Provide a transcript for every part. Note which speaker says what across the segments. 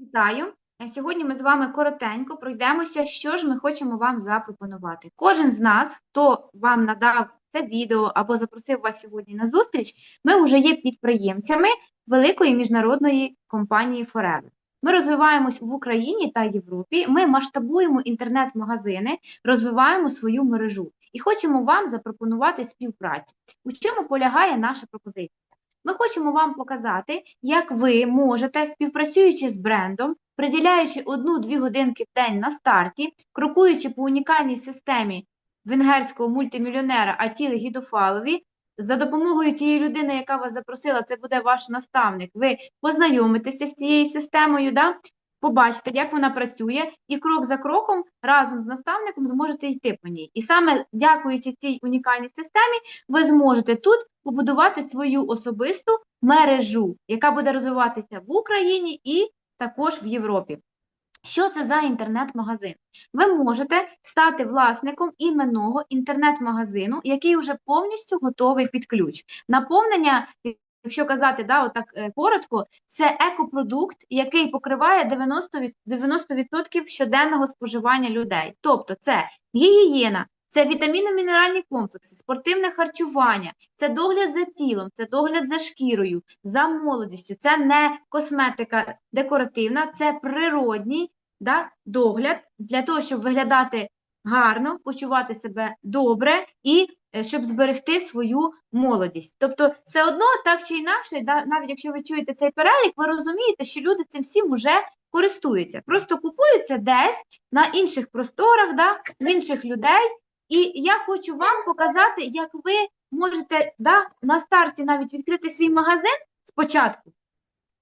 Speaker 1: Вітаю! Е, Сьогодні ми з вами коротенько пройдемося, що ж ми хочемо вам запропонувати. Кожен з нас, хто вам надав це відео або запросив вас сьогодні на зустріч, ми вже є підприємцями великої міжнародної компанії Forever. Ми розвиваємось в Україні та Європі. Ми масштабуємо інтернет-магазини, розвиваємо свою мережу і хочемо вам запропонувати співпрацю. У чому полягає наша пропозиція? Ми хочемо вам показати, як ви можете, співпрацюючи з брендом, приділяючи одну-дві годинки в день на старті, крокуючи по унікальній системі венгерського мультимільйонера Атіли Гідофалові, за допомогою тієї людини, яка вас запросила, це буде ваш наставник. Ви познайомитеся з цією системою, да? Побачите, як вона працює, і крок за кроком разом з наставником зможете йти по ній. І саме дякуючи цій унікальній системі, ви зможете тут побудувати свою особисту мережу, яка буде розвиватися в Україні і також в Європі. Що це за інтернет-магазин? Ви можете стати власником іменного інтернет-магазину, який вже повністю готовий під ключ. Наповнення, якщо казати да, отак е, коротко, це екопродукт, який покриває 90%, 90% щоденного споживання людей. Тобто це гігієна, це вітамінно-мінеральні комплекси, спортивне харчування, це догляд за тілом, це догляд за шкірою, за молодістю. Це не косметика декоративна, це природній да, догляд для того, щоб виглядати гарно, почувати себе добре і щоб зберегти свою молодість. Тобто, все одно, так чи інакше, навіть якщо ви чуєте цей перелік, ви розумієте, що люди цим всім вже користуються. Просто купуються десь на інших просторах, да, в інших людей. І я хочу вам показати, як ви можете да, на старті навіть відкрити свій магазин спочатку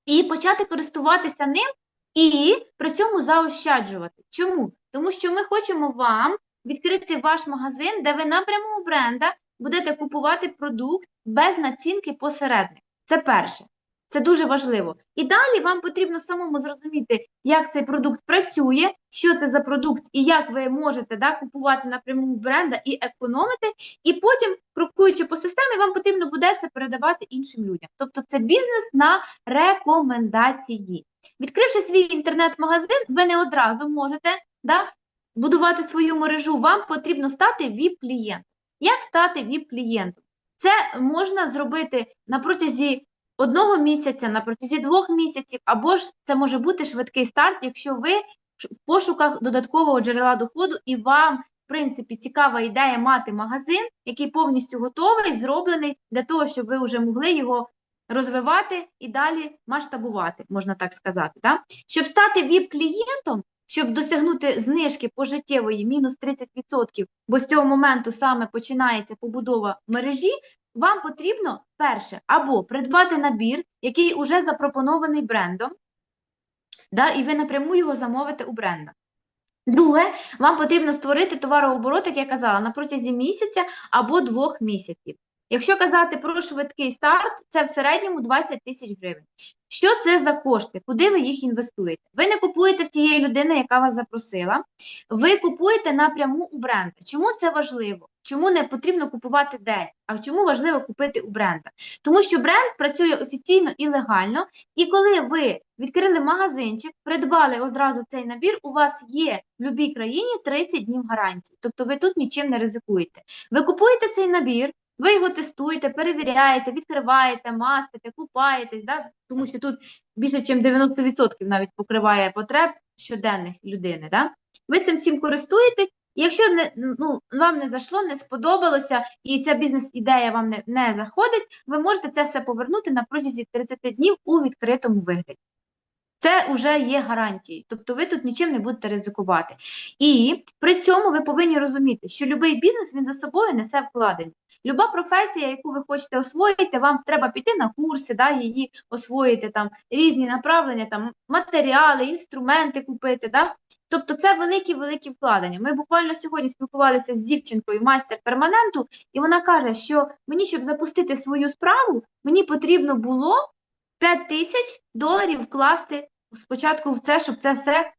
Speaker 1: і почати користуватися ним, і при цьому заощаджувати. Чому? Тому що ми хочемо вам відкрити ваш магазин, де ви напряму у бренда будете купувати продукт без націнки посередник. Це перше. Це дуже важливо. І далі вам потрібно самому зрозуміти, як цей продукт працює, що це за продукт і як ви можете да, купувати напряму бренда і економити. І потім, крокуючи по системі, вам потрібно буде це передавати іншим людям. Тобто це бізнес на рекомендації. Відкривши свій інтернет-магазин, ви не одразу можете да, будувати свою мережу. Вам потрібно стати ВІП-клієнтом. Як стати ВІП-клієнтом? Це можна зробити на протязі одного місяця, на протязі двох місяців, або ж це може бути швидкий старт, якщо ви в пошуках додаткового джерела доходу і вам, в принципі, цікава ідея мати магазин, який повністю готовий, зроблений для того, щоб ви вже могли його розвивати і далі масштабувати, можна так сказати. Да? Щоб стати ВІП-клієнтом, щоб досягнути знижки пожиттєвої мінус 30%, бо з цього моменту саме починається побудова мережі, вам потрібно перше або придбати набір, який уже запропонований брендом, да, і ви напряму його замовите у бренда. Друге, вам потрібно створити товарооборот, як я казала, на протязі місяця або двох місяців. Якщо казати про швидкий старт, це в середньому 20 тисяч гривень. Що це за кошти? Куди ви їх інвестуєте? Ви не купуєте в тієї людини, яка вас запросила, ви купуєте напряму у бренда. Чому це важливо? Чому не потрібно купувати десь? А чому важливо купити у бренда? Тому що бренд працює офіційно і легально, і коли ви відкрили магазинчик, придбали одразу цей набір, у вас є в будь-якій країні 30 днів гарантії. Тобто ви тут нічим не ризикуєте. Ви купуєте цей набір, ви його тестуєте, перевіряєте, відкриваєте, мастите, купаєтесь, да? тому що тут більше, ніж 90% навіть покриває потреб щоденних людини. Да? Ви цим всім користуєтесь, і якщо не, ну, вам не зайшло, не сподобалося, і ця бізнес-ідея вам не, не заходить, ви можете це все повернути на протязі 30 днів у відкритому вигляді. Це вже є гарантією, тобто ви тут нічим не будете ризикувати. І при цьому ви повинні розуміти, що будь-який бізнес він за собою несе вкладення. Люба професія, яку ви хочете освоїти, вам треба піти на курси, да, її освоїти, там різні направлення, там матеріали, інструменти купити. Да? Тобто це великі-великі вкладення. Ми буквально сьогодні спілкувалися з дівчинкою майстер перманенту, і вона каже, що мені, щоб запустити свою справу, мені потрібно було 5 тисяч доларів вкласти спочатку в це, щоб це все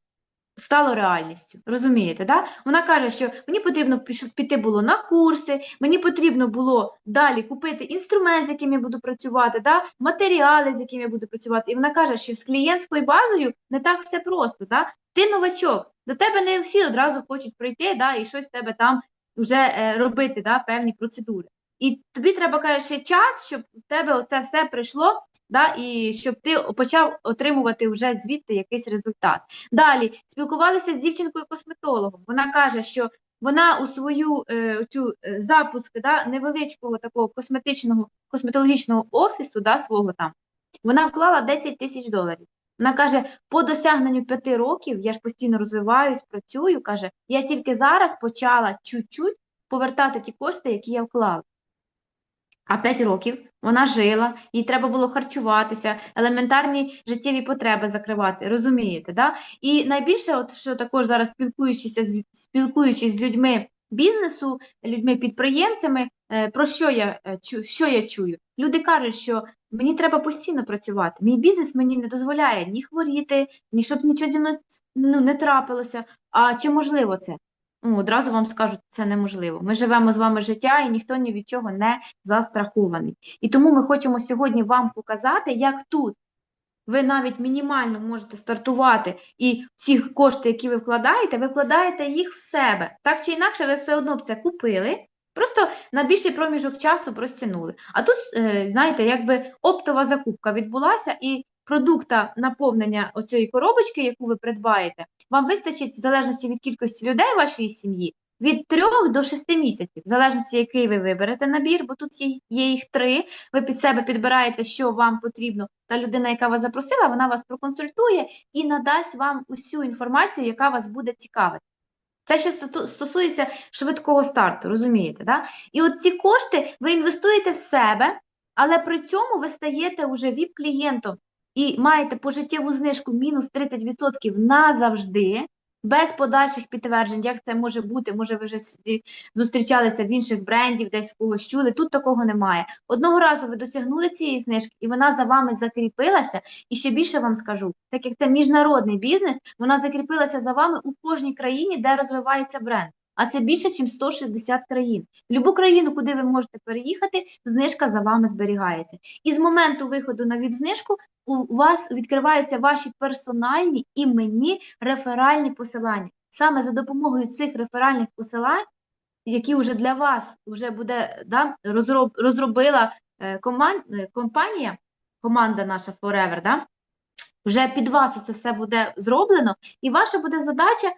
Speaker 1: стало реальністю. Розумієте, да? Вона каже, що мені потрібно піти було на курси, мені потрібно було далі купити інструмент, з яким я буду працювати, да? матеріали, з яким я буду працювати. І вона каже, що з клієнтською базою не так все просто. Да? Ти новачок, до тебе не всі одразу хочуть прийти да, і щось тебе там вже е, робити, да, певні процедури. І тобі треба каже, ще час, щоб в тебе оце все прийшло, да, і щоб ти почав отримувати вже звідти якийсь результат. Далі спілкувалися з дівчинкою-косметологом. Вона каже, що вона у свою е, цю е, запуск да, невеличкого такого косметичного косметологічного офісу да, свого там, вона вклала 10 тисяч доларів. Вона каже, по досягненню п'яти років я ж постійно розвиваюсь, працюю. каже, я тільки зараз почала чуть-чуть повертати ті кошти, які я вклала. А 5 років вона жила, їй треба було харчуватися, елементарні життєві потреби закривати, розумієте? Да? І найбільше, от що також зараз спілкуючись спілкуючись з людьми бізнесу, людьми-підприємцями, е, про що я, е, чу- що я чую? Люди кажуть, що мені треба постійно працювати. Мій бізнес мені не дозволяє ні хворіти, ні щоб нічого зі мною ну, не трапилося. А чи можливо це? Ну, одразу вам скажу, це неможливо. Ми живемо з вами життя, і ніхто ні від чого не застрахований. І тому ми хочемо сьогодні вам показати, як тут ви навіть мінімально можете стартувати, і ці кошти, які ви вкладаєте, ви вкладаєте їх в себе. Так чи інакше, ви все одно б це купили. Просто на більший проміжок часу простягнули. А тут, е, знаєте, якби оптова закупка відбулася, і продукта наповнення оцієї коробочки, яку ви придбаєте, вам вистачить в залежності від кількості людей в вашій сім'ї від 3 до 6 місяців, в залежності, який ви виберете набір, бо тут є, їх три. Ви під себе підбираєте, що вам потрібно. Та людина, яка вас запросила, вона вас проконсультує і надасть вам усю інформацію, яка вас буде цікавити. Це ще стосується швидкого старту, розумієте? Да? І от ці кошти ви інвестуєте в себе, але при цьому ви стаєте вже ВІП-клієнтом і маєте пожиттєву знижку мінус 30% назавжди, без подальших підтверджень, як це може бути. Може, ви вже зустрічалися в інших брендів, десь в когось чули. Тут такого немає. Одного разу ви досягнули цієї знижки, і вона за вами закріпилася. І ще більше вам скажу, так як це міжнародний бізнес, вона закріпилася за вами у кожній країні, де розвивається бренд. А це більше, ніж 160 країн. В будь-яку країну, куди ви можете переїхати, знижка за вами зберігається. І з моменту виходу на ВІП-знижку у вас відкриваються ваші персональні іменні реферальні посилання. Саме за допомогою цих реферальних посилань, які вже для вас вже буде да, розроб, розробила е, коман, е, компанія, команда наша Forever, да, вже під вас це все буде зроблено, і ваша буде задача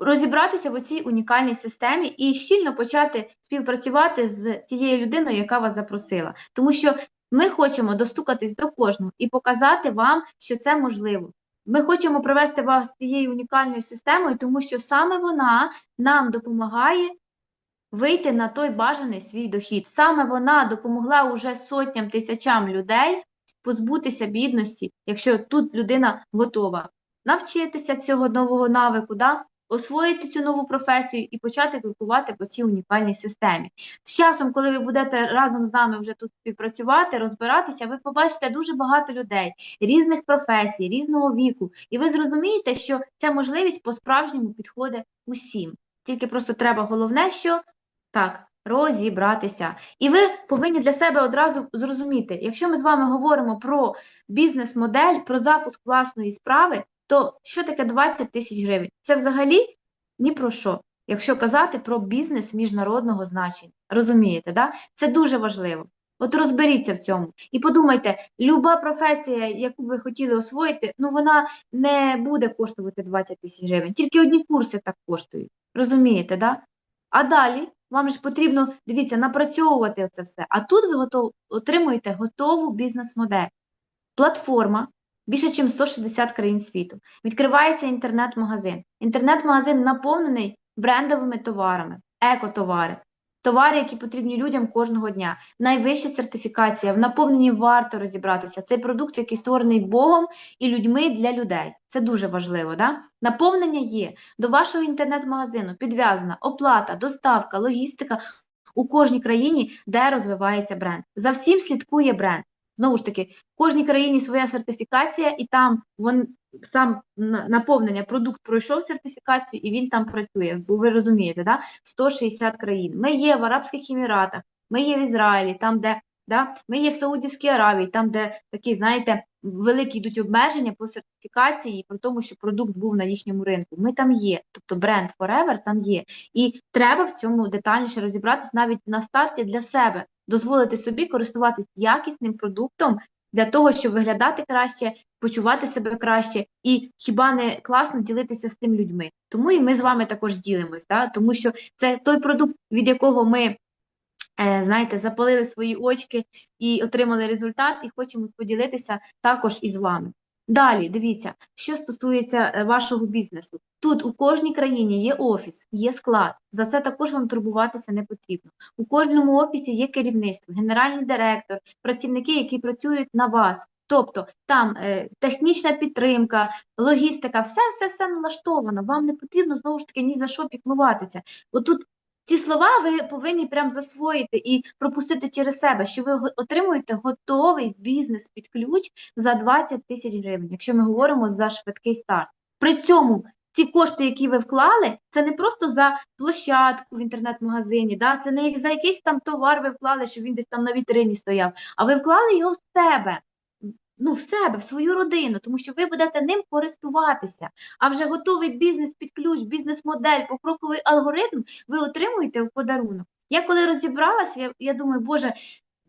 Speaker 1: розібратися в цій унікальній системі і щільно почати співпрацювати з тією людиною, яка вас запросила. Тому що ми хочемо достукатись до кожного і показати вам, що це можливо. Ми хочемо привести вас з цією унікальною системою, тому що саме вона нам допомагає вийти на той бажаний свій дохід. Саме вона допомогла уже сотням тисячам людей позбутися бідності, якщо тут людина готова навчитися цього нового навику, да? Освоїти цю нову професію і почати крокувати по цій унікальній системі. З часом, коли ви будете разом з нами вже тут співпрацювати, розбиратися, ви побачите дуже багато людей різних професій, різного віку, і ви зрозумієте, що ця можливість по-справжньому підходить усім. Тільки просто треба головне, що так. Розібратися. І ви повинні для себе одразу зрозуміти, якщо ми з вами говоримо про бізнес-модель, про запуск власної справи, то що таке 20 тисяч гривень? Це взагалі ні про що, якщо казати про бізнес міжнародного значення. Розумієте, да? Це дуже важливо. От розберіться в цьому. І подумайте, люба професія, яку ви хотіли освоїти, ну вона не буде коштувати 20 тисяч гривень. Тільки одні курси так коштують. Розумієте, да? А далі вам ж потрібно, дивіться, напрацьовувати це все. А тут ви готов, отримуєте готову бізнес-модель. Платформа, більше ніж 160 країн світу. Відкривається інтернет-магазин. Інтернет-магазин наповнений брендовими товарами, екотовари, товари, які потрібні людям кожного дня. Найвища сертифікація. В наповненні варто розібратися. Цей продукт, який створений Богом і людьми для людей. Це дуже важливо. Да? Наповнення є. До вашого інтернет-магазину підв'язана оплата, доставка, логістика у кожній країні, де розвивається бренд. За всім слідкує бренд. Знову ж таки, в кожній країні своя сертифікація, і там вон, сам наповнення, продукт пройшов сертифікацію, і він там працює. Бо ви розумієте, да? 160 країн. Ми є в Арабських Еміратах, ми є в Ізраїлі, там, де да? ми є в Саудівській Аравії, там, де такі, знаєте, великі йдуть обмеження по сертифікації, про тому, що продукт був на їхньому ринку. Ми там є, тобто бренд Forever там є. І треба в цьому детальніше розібратись навіть на старті для себе, дозволити собі користуватись якісним продуктом для того, щоб виглядати краще, почувати себе краще, і хіба не класно ділитися з тим людьми. Тому і ми з вами також ділимось, да? тому що це той продукт, від якого ми. е, Знаєте, запалили свої очки і отримали результат, і хочемо поділитися також із вами. Далі, дивіться, що стосується е, вашого бізнесу. Тут у кожній країні є офіс, є склад. За це також вам турбуватися не потрібно. У кожному офісі є керівництво, генеральний директор, працівники, які працюють на вас. Тобто там е, технічна підтримка, логістика, все, все, все налаштовано. Вам не потрібно знову ж таки ні за що піклуватися. Отут ці слова ви повинні прям засвоїти і пропустити через себе, що ви отримуєте готовий бізнес під ключ за 20 тисяч гривень, якщо ми говоримо за швидкий старт. При цьому ці кошти, які ви вклали, це не просто за площадку в інтернет-магазині, да? це не за якийсь там товар ви вклали, що він десь там на вітрині стояв, а ви вклали його в себе. Ну, в себе, в свою родину, тому що ви будете ним користуватися. А вже готовий бізнес під ключ, бізнес-модель, покроковий алгоритм ви отримуєте в подарунок. Я коли розібралася, я, я думаю, Боже,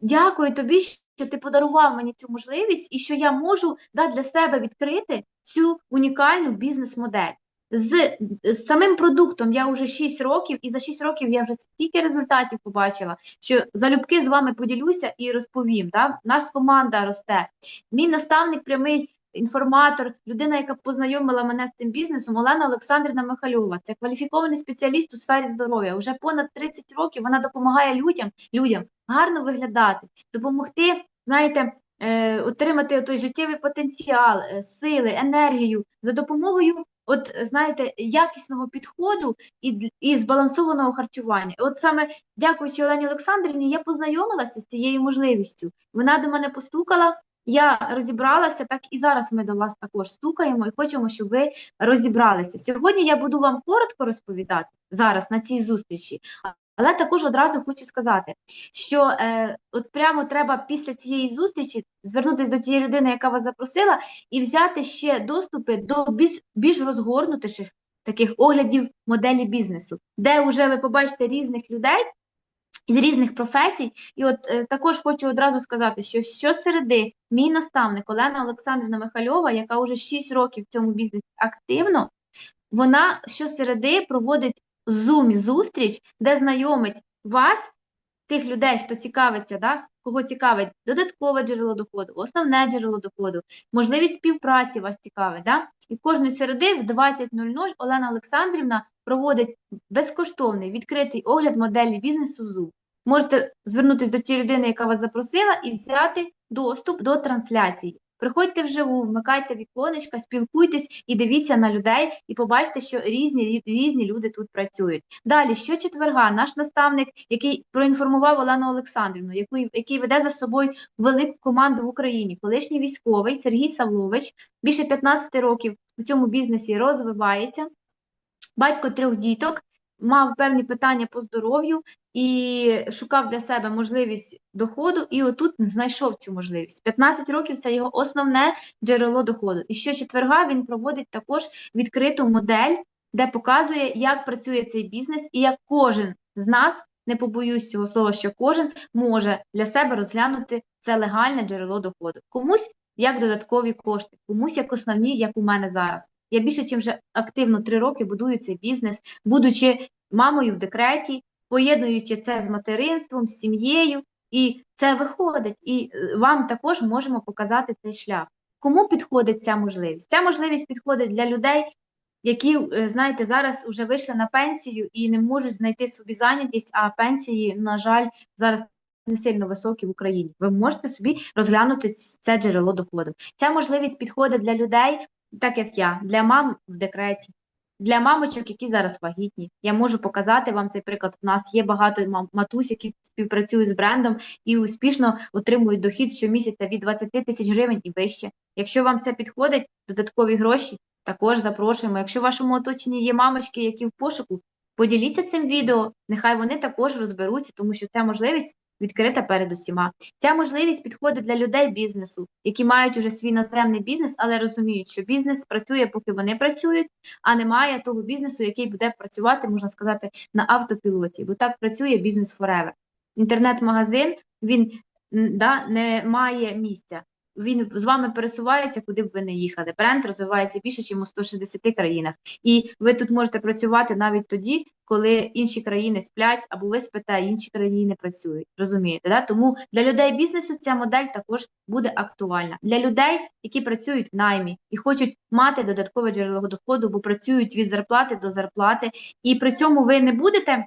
Speaker 1: дякую тобі, що ти подарував мені цю можливість і що я можу да, для себе відкрити цю унікальну бізнес-модель. З, з самим продуктом я вже 6 років, і за 6 років я вже стільки результатів побачила, що залюбки з вами поділюся і розповім. Да? Наша команда росте. Мій наставник прямий інформатор, людина, яка познайомила мене з цим бізнесом, Олена Олександрівна Михальова. Це кваліфікований спеціаліст у сфері здоров'я. Уже понад 30 років вона допомагає людям, людям гарно виглядати, допомогти, знаєте, е, отримати той життєвий потенціал, е, сили, енергію за допомогою. От знаєте, якісного підходу і, і збалансованого харчування. От саме дякуючи Олені Олександрівні, я познайомилася з цією можливістю. Вона до мене постукала, я розібралася, так і зараз ми до вас також стукаємо і хочемо, щоб ви розібралися. Сьогодні я буду вам коротко розповідати зараз на цій зустрічі, але також одразу хочу сказати, що е, от прямо треба після цієї зустрічі звернутися до тієї людини, яка вас запросила, і взяти ще доступи до більш, більш розгорнутіших таких оглядів моделі бізнесу, де вже ви побачите різних людей з різних професій. І от е, також хочу одразу сказати, що щосереди мій наставник Олена Олександрівна Михальова, яка вже 6 років в цьому бізнесі активно, вона щосереди проводить Zoom зустріч, де знайомить вас, тих людей, хто цікавиться, да, кого цікавить додаткове джерело доходу, основне джерело доходу, можливість співпраці вас цікавить. Да? І кожної середи в 20.00 Олена Олександрівна проводить безкоштовний відкритий огляд моделі бізнесу Zoom. Можете звернутися до тієї людини, яка вас запросила, і взяти доступ до трансляції. Приходьте вживу, вмикайте віконечка, спілкуйтесь і дивіться на людей, і побачите, що різні, різні люди тут працюють. Далі, щочетверга, наш наставник, який проінформував Олену Олександрівну, який, який веде за собою велику команду в Україні, колишній військовий Сергій Савлович, більше 15 років у цьому бізнесі розвивається, батько трьох діток, мав певні питання по здоров'ю і шукав для себе можливість доходу, і отут знайшов цю можливість. 15 років це його основне джерело доходу. І щочетверга він проводить також відкриту модель, де показує, як працює цей бізнес, і як кожен з нас, не побоюсь цього слова, що кожен може для себе розглянути це легальне джерело доходу. Комусь як додаткові кошти, комусь як основні, як у мене зараз. Я більше, чим вже активно три роки будую цей бізнес, будучи мамою в декреті, поєднуючи це з материнством, з сім'єю, і це виходить. І е, вам також можемо показати цей шлях. Кому підходить ця можливість? Ця можливість підходить для людей, які, е, знаєте, зараз вже вийшли на пенсію і не можуть знайти собі зайнятість, а пенсії, на жаль, зараз не сильно високі в Україні. Ви можете собі розглянути це джерело доходу. Ця можливість підходить для людей, так як я, для мам в декреті, для мамочок, які зараз вагітні. Я можу показати вам цей приклад. У нас є багато матусь, які співпрацюють з брендом і успішно отримують дохід щомісяця від 20 тисяч гривень і вище. Якщо вам це підходить, додаткові гроші також запрошуємо. Якщо в вашому оточенні є мамочки, які в пошуку, поділіться цим відео, нехай вони також розберуться, тому що ця можливість відкрита перед усіма. Ця можливість підходить для людей бізнесу, які мають уже свій наземний бізнес, але розуміють, що бізнес працює, поки вони працюють, а немає того бізнесу, який буде працювати, можна сказати, на автопілоті. Бо так працює бізнес Forever. Інтернет-магазин він да, не має місця. Він з вами пересувається, куди б ви не їхали. Бренд розвивається більше, ніж у 160 країнах. І ви тут можете працювати навіть тоді, коли інші країни сплять, або ви спите, інші країни працюють. Розумієте? Да? Тому для людей бізнесу ця модель також буде актуальна. Для людей, які працюють в наймі і хочуть мати додаткове джерело доходу, бо працюють від зарплати до зарплати, і при цьому ви не будете.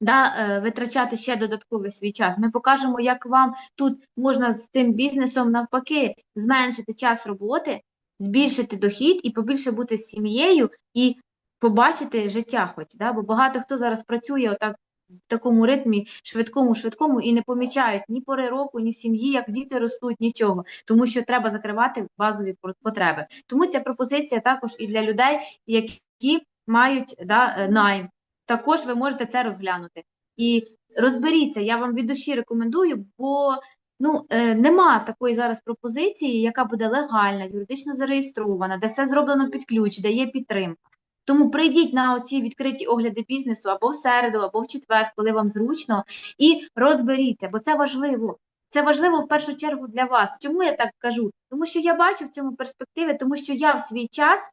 Speaker 1: Да, е, витрачати ще додатковий свій час. Ми покажемо, як вам тут можна з цим бізнесом навпаки зменшити час роботи, збільшити дохід і побільше бути з сім'єю і побачити життя, хоч да? бо багато хто зараз працює отак в такому ритмі швидкому, швидкому і не помічають ні пори року, ні сім'ї, як діти ростуть, нічого, тому що треба закривати базові потреби. Тому ця пропозиція також і для людей, які мають да, е, найм. Також ви можете це розглянути. І розберіться, я вам від душі рекомендую, бо ну, е, нема такої зараз пропозиції, яка буде легальна, юридично зареєстрована, де все зроблено під ключ, де є підтримка. Тому прийдіть на оці відкриті огляди бізнесу або в середу, або в четвер, коли вам зручно, і розберіться, бо це важливо. Це важливо в першу чергу для вас. Чому я так кажу? Тому що я бачу в цьому перспективи, тому що я в свій час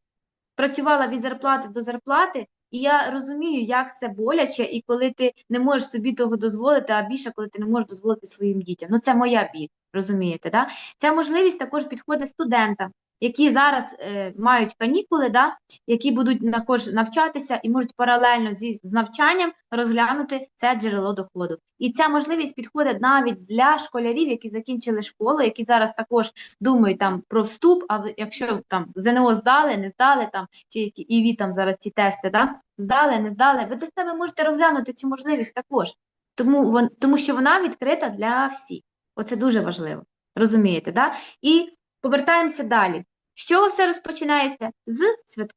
Speaker 1: працювала від зарплати до зарплати, і я розумію, як це боляче, і коли ти не можеш собі того дозволити, а більше, коли ти не можеш дозволити своїм дітям. Ну це моя біль, розумієте? Да? Ця можливість також підходить студентам, які зараз е, мають канікули, да? які будуть також навчатися і можуть паралельно зі з навчанням розглянути це джерело доходу. І ця можливість підходить навіть для школярів, які закінчили школу, які зараз також думають там про вступ, а якщо там ЗНО здали, не здали там, чи які ІВІ там зараз ці тести, да? здали, не здали, ви для себе можете розглянути цю можливість також. Тому, вон, тому що вона відкрита для всіх. Оце дуже важливо. Розумієте, да? І повертаємося далі. З чого все розпочинається? З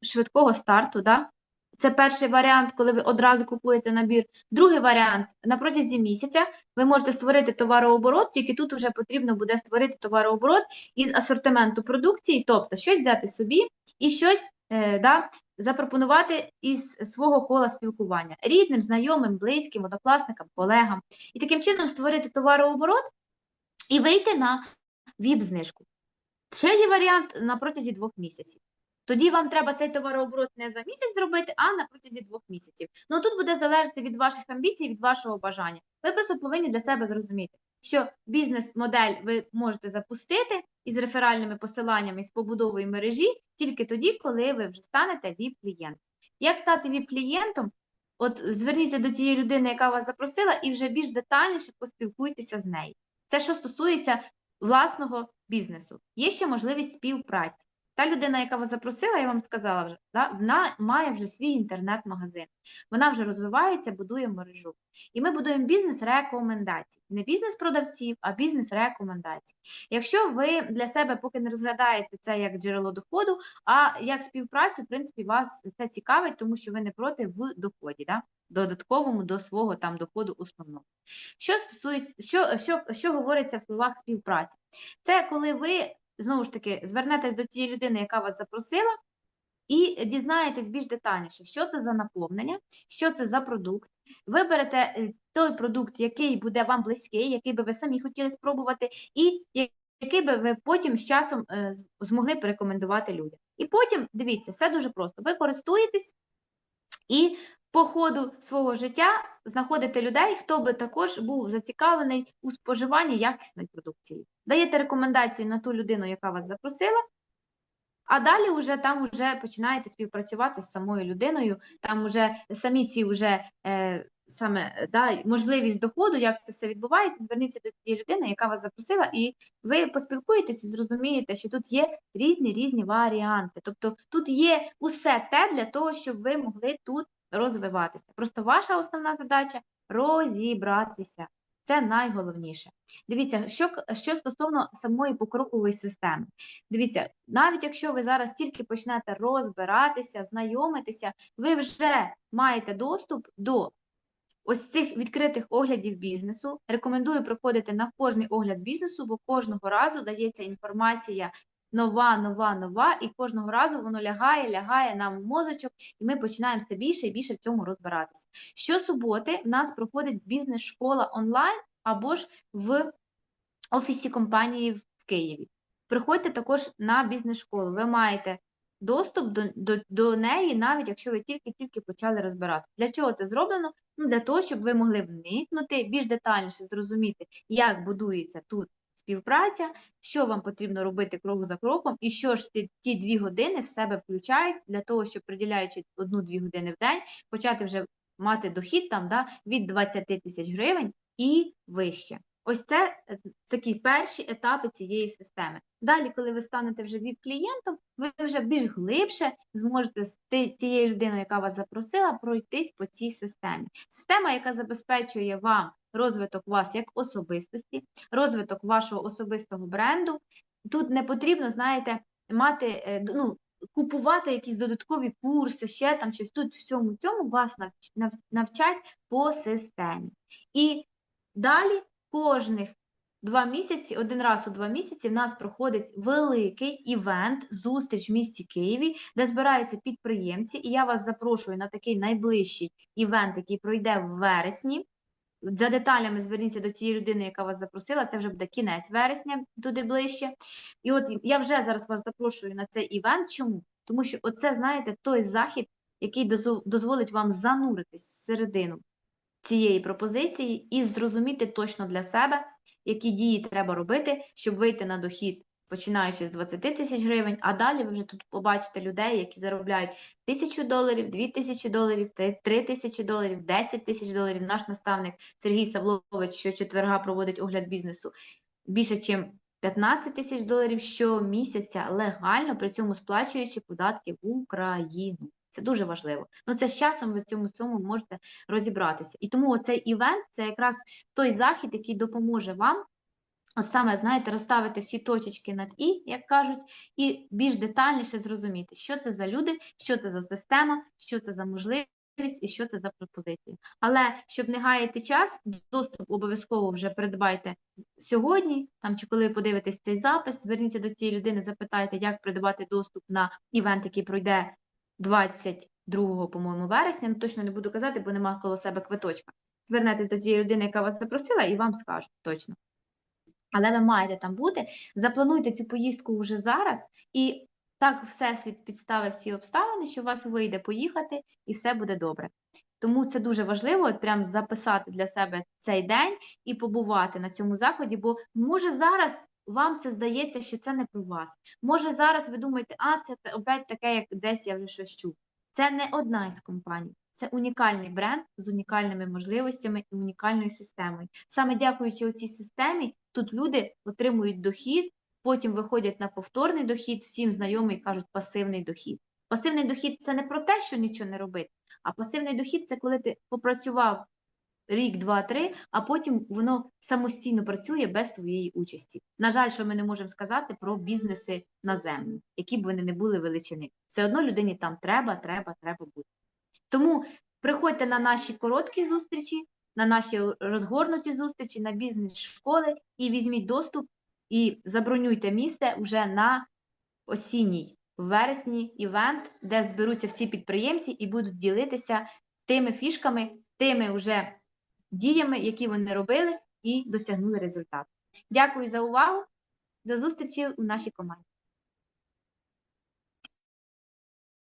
Speaker 1: швидкого старту, да? Це перший варіант, коли ви одразу купуєте набір. Другий варіант на протязі місяця ви можете створити товарооборот, тільки тут вже потрібно буде створити товарооборот із асортименту продукції, тобто щось взяти собі і щось е, да, запропонувати із свого кола спілкування рідним, знайомим, близьким, однокласникам, колегам. І таким чином створити товарооборот і вийти на ВІП-знижку. Ще є варіант на протязі двох місяців. Тоді вам треба цей товарооборот не за місяць зробити, а на протязі двох місяців. Ну тут буде залежати від ваших амбіцій, від вашого бажання. Ви просто повинні для себе зрозуміти, що бізнес-модель ви можете запустити із реферальними посиланнями, з побудовою мережі тільки тоді, коли ви вже станете ВІП-клієнтом. Як стати ВІП-клієнтом? От зверніться до тієї людини, яка вас запросила, і вже більш детальніше поспілкуйтеся з нею. Це що стосується власного бізнесу. Є ще можливість співпраці. Та людина, яка вас запросила, я вам сказала вже, да, вона має вже свій інтернет-магазин. Вона вже розвивається, будує мережу. І ми будуємо бізнес рекомендацій. Не бізнес продавців, а бізнес рекомендацій. Якщо ви для себе поки не розглядаєте це як джерело доходу, а як співпрацю, в принципі, вас це цікавить, тому що ви не проти в доході, да? додатковому до свого там доходу основного. Що стосується, що, що, що говориться в словах співпраці? Це коли ви знову ж таки звернетесь до тієї людини, яка вас запросила, і дізнаєтесь більш детальніше, що це за наповнення, що це за продукт. Виберете е, той продукт, який буде вам близький, який би ви самі хотіли спробувати, і який би ви потім з часом е, змогли порекомендувати людям. І потім, дивіться, все дуже просто. Ви користуєтесь і по ходу свого життя знаходите людей, хто би також був зацікавлений у споживанні якісної продукції. Даєте рекомендацію на ту людину, яка вас запросила, а далі вже там вже починаєте співпрацювати з самою людиною, там вже самі ці вже е, саме да, можливість доходу, як це все відбувається, зверніться до тієї людини, яка вас запросила, і ви поспілкуєтесь і зрозумієте, що тут є різні різні варіанти. Тобто тут є усе те для того, щоб ви могли тут розвиватися. Просто ваша основна задача розібратися. Це найголовніше. Дивіться, що, що стосовно самої покрокової системи. Дивіться, навіть якщо ви зараз тільки почнете розбиратися, знайомитися, ви вже маєте доступ до ось цих відкритих оглядів бізнесу. Рекомендую приходити на кожний огляд бізнесу, бо кожного разу дається інформація нова, нова, нова, і кожного разу воно лягає, лягає нам в мозочок, і ми починаємо все більше і більше в цьому розбиратися. Щосуботи в нас проходить бізнес-школа онлайн або ж в офісі компанії в Києві. Приходьте також на бізнес-школу. Ви маєте доступ до, до, до неї, навіть якщо ви тільки-тільки почали розбирати. Для чого це зроблено? Ну, для того, щоб ви могли вникнути, більш детальніше зрозуміти, як будується тут співпраця, що вам потрібно робити крок за кроком, і що ж ті, ті дві години в себе включають для того, щоб приділяючи одну-дві години в день, почати вже мати дохід там да, від 20 тисяч гривень і вище. Ось це е, такі перші етапи цієї системи. Далі, коли ви станете вже VIP-клієнтом, ви вже більш глибше зможете з тією людиною, яка вас запросила, пройтись по цій системі. Система, яка забезпечує вам розвиток вас як особистості, розвиток вашого особистого бренду. Тут не потрібно, знаєте, мати е, ну, купувати якісь додаткові курси, ще там щось. Тут всьому цьому вас навчать по системі. І далі кожних два місяці, один раз у два місяці, в нас проходить великий івент, зустріч в місті Києві, де збираються підприємці. І я вас запрошую на такий найближчий івент, який пройде в вересні. За деталями зверніться до тієї людини, яка вас запросила. Це вже буде кінець вересня, туди ближче. І от я вже зараз вас запрошую на цей івент. Чому? Тому що оце, знаєте, той захід, який дозволить вам зануритись всередину цієї пропозиції і зрозуміти точно для себе, які дії треба робити, щоб вийти на дохід, починаючи з 20 тисяч гривень, а далі ви вже тут побачите людей, які заробляють тисячу доларів, дві тисячі доларів, три- тисячі доларів, 10 тисяч доларів. Наш наставник Сергій Савлович щочетверга проводить огляд бізнесу більше, ніж 15 тисяч доларів щомісяця легально, при цьому сплачуючи податки в Україну. Це дуже важливо. Ну це з часом ви в цьому цьому можете розібратися. І тому оцей івент це якраз той захід, який допоможе вам. От саме, знаєте, розставити всі точечки над І, як кажуть, і більш детальніше зрозуміти, що це за люди, що це за система, що це за можливість і що це за пропозиції. Але щоб не гаяти час, доступ обов'язково вже придбайте сьогодні, там чи коли ви подивитесь цей запис, зверніться до тієї людини, запитайте, як придбати доступ на івент, який пройде 22, по-моєму, вересня. Ну, точно не буду казати, бо нема коло себе квиточка. Звернетесь до тієї людини, яка вас запросила, і вам скажуть точно. Але ви маєте там бути, заплануйте цю поїздку вже зараз, і так Всесвіт підставив всі обставини, що у вас вийде поїхати, і все буде добре. Тому це дуже важливо, от прям записати для себе цей день і побувати на цьому заході, бо може зараз вам це здається, що це не про вас. Може зараз ви думаєте, а це опять таке, як десь я вже щось чув. Це не одна із компаній. Це унікальний бренд з унікальними можливостями і унікальною системою. Саме дякуючи цій системі, тут люди отримують дохід, потім виходять на повторний дохід, всім знайомий кажуть пасивний дохід. Пасивний дохід це не про те, що нічого не робити, а пасивний дохід це коли ти попрацював рік, два, три, а потім воно самостійно працює без твоєї участі. На жаль, що ми не можемо сказати про бізнеси наземні, які б вони не були величини. Все одно людині там треба, треба, треба бути. Тому приходьте на наші короткі зустрічі, на наші розгорнуті зустрічі, на бізнес-школи і візьміть доступ і забронюйте місце вже на осінній вересні івент, де зберуться всі підприємці і будуть ділитися тими фішками, тими вже діями, які вони робили і досягнули результату. Дякую за увагу. До зустрічі у нашій команді.